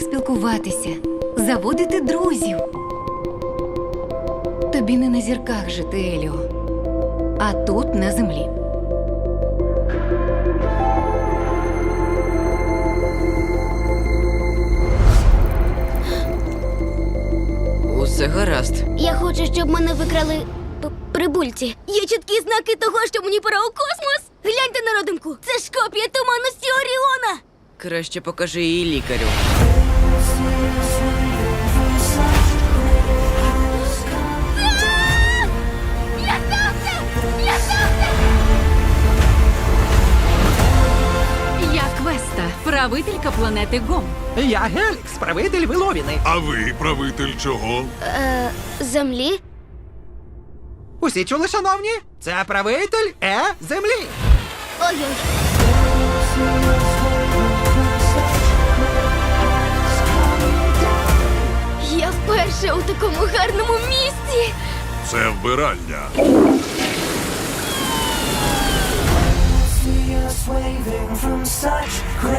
спілкуватися, заводити друзів. Тобі не на зірках жити, Еліо, а тут на землі. Усе гаразд. Я хочу, щоб мене викрали п- прибульці. Є чіткі знаки того, що мені пора у космос. Гляньте на родимку. Це ж копія Оріона. Краще покажи її лікарю. Я Квеста, правителька планети Гом. Я Гелікс, правитель Виловіни. А ви правитель чого? Е, землі? Усі чули, шановні? Це правитель Е землі. Ой-ой. Вперше у такому гарному місці. Це вбиральня. see us waving from such great